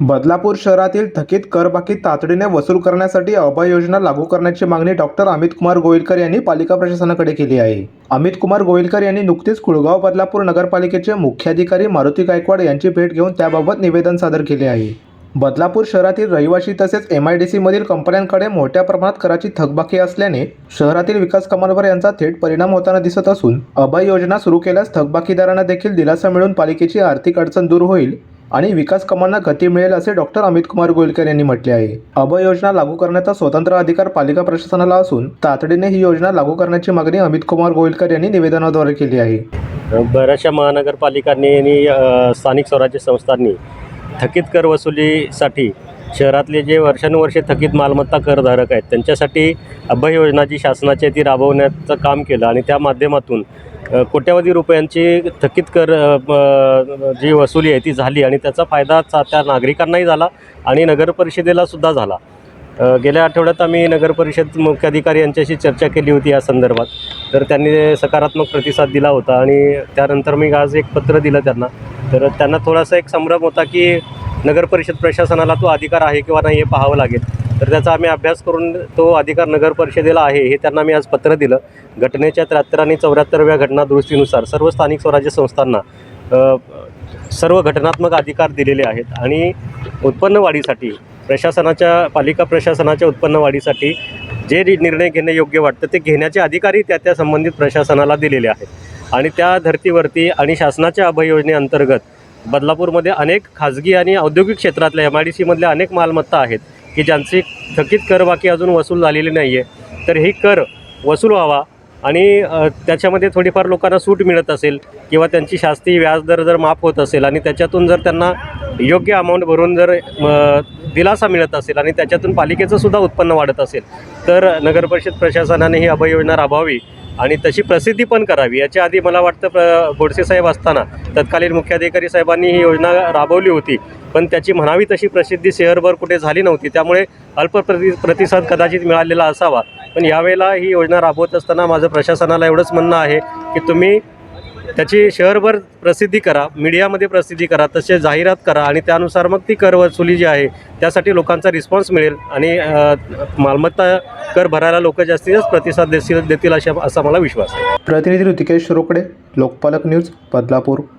बदलापूर शहरातील थकीत करबाकी तातडीने वसूल करण्यासाठी अभय योजना लागू करण्याची मागणी डॉक्टर अमित कुमार गोयलकर यांनी पालिका प्रशासनाकडे केली आहे. अमित कुमार गोयलकर यांनी नुकतीच कुळगाव बदलापूर नगरपालिकेचे मुख्याधिकारी मारुती गायकवाड यांची भेट घेऊन त्याबाबत निवेदन सादर केले आहे. बदलापूर शहरातील रहिवासी तसेच एम आय डी सीमधील कंपन्यांकडे मोठ्या प्रमाणात कराची थकबाकी असल्याने शहरातील विकास कामांवर यांचा थेट परिणाम होताना दिसत असून अभय योजना सुरू केल्यास थकबाकीदारांना देखील दिलासा मिळून पालिकेची आर्थिक अडचण दूर होईल. आणि विकास कामांना गती मिळेल असे डॉक्टर अमित कुमार गोयलकर यांनी म्हटले आहे. अभय योजना लागू करण्याचा स्वतंत्र अधिकार पालिका प्रशासनाला असून तातडीने ही योजना लागू करण्याची मागणी अमित कुमार गोयलकर यांनी निवेदनाद्वारे केली आहे. बऱ्याचशा महानगरपालिकांनी आणि स्थानिक स्वराज्य संस्थांनी थकीत कर वसुलीसाठी शहरातले जे वर्षानुवर्षे थकीत मालमत्ता करधारक आहेत त्यांच्यासाठी अभय योजना जी शासनाची आहे ती राबवण्याचं काम केलं आणि त्या माध्यमातून कोट्यवधी रुपयांची थकीत कर जी वसुली आहे ती झाली आणि त्याचा फायदा चा- त्या नागरिकांनाही झाला आणि नगरपरिषदेला सुद्धा झाला. गेल्या आठवड्यात आम्ही नगरपरिषद मुख्याधिकारी यांच्याशी चर्चा केली होती या संदर्भात. तर त्यांनी सकारात्मक प्रतिसाद दिला होता आणि त्यानंतर मी आज एक पत्र दिलं त्यांना. तर त्यांना थोडासा एक संभ्रम होता की नगरपरिषद प्रशासनाला तो अधिकार आहे किंवा नाही हे पाहावं लागेल. तर त्याचा आम्ही अभ्यास करून तो अधिकार नगरपरिषदेला आहे हे त्यांना मी आज पत्र दिलं. घटनेच्या त्र्याहत्तर आणि चौऱ्याहत्तरव्या घटना दुरुस्तीनुसार सर्व स्थानिक स्वराज्य संस्थांना सर्व घटनात्मक अधिकार दिलेले आहेत आणि उत्पन्न वाढीसाठी प्रशासनाच्या पालिका प्रशासनाच्या उत्पन्न वाढीसाठी जे निर्णय घेणे योग्य वाटतं ते घेण्याचे अधिकारही त्या त्या संबंधित प्रशासनाला दिलेले आहेत. आणि त्या धर्तीवरती आणि शासनाच्या अभय योजनेअंतर्गत बदलापूरमध्ये अनेक खाजगी आणि औद्योगिक क्षेत्रातल्या एम आय डी सीमधल्या अनेक मालमत्ता आहेत. की ज्यांची थकीत करबाकी अजून वसूल झालेली नाही आहे तर ही कर वसूल व्हावा आणि त्याच्यामध्ये थोडीफार लोकांना सूट मिळत असेल किंवा त्यांची शास्ती व्याजदर जर माफ होत असेल आणि त्याच्यातून जर त्यांना योग्य अमाऊंट भरून जर दिलासा मिळत असेल आणि त्याच्यातून पालिकेचं सुद्धा उत्पन्न वाढत असेल तर नगरपरिषद प्रशासनाने ही अभय योजना राबवावी आणि तशी प्रसिद्धी पण करावी. याच्या आधी मला वाटतं प्र गोडसे साहेब असताना तत्कालीन मुख्याधिकारी साहेबांनी ही योजना राबवली होती. पण त्याची म्हणावी तशी प्रसिद्धी शहरभर कुठे झाली नव्हती. त्यामुळे अल्प प्रति प्रतिसाद कदाचित मिळालेला असावा. पण यावेळेला ही योजना राबवत असताना माझं प्रशासनाला एवढंच म्हणणं आहे की तुम्ही त्याची शहरभर प्रसिद्धी करा मीडियामध्ये प्रसिद्धी करा तसे जाहिरात करा आणि त्यानुसार मग ती कर वसुली जी आहे त्यासाठी लोकांचा रिस्पॉन्स मिळेल आणि मालमत्ता कर भरायला लोक जास्तीत जास्त प्रतिसाद देतील देतील अशा असा मला विश्वास आहे. प्रतिनिधी ऋतिकेश रोकडे लोकपालक न्यूज बदलापूर.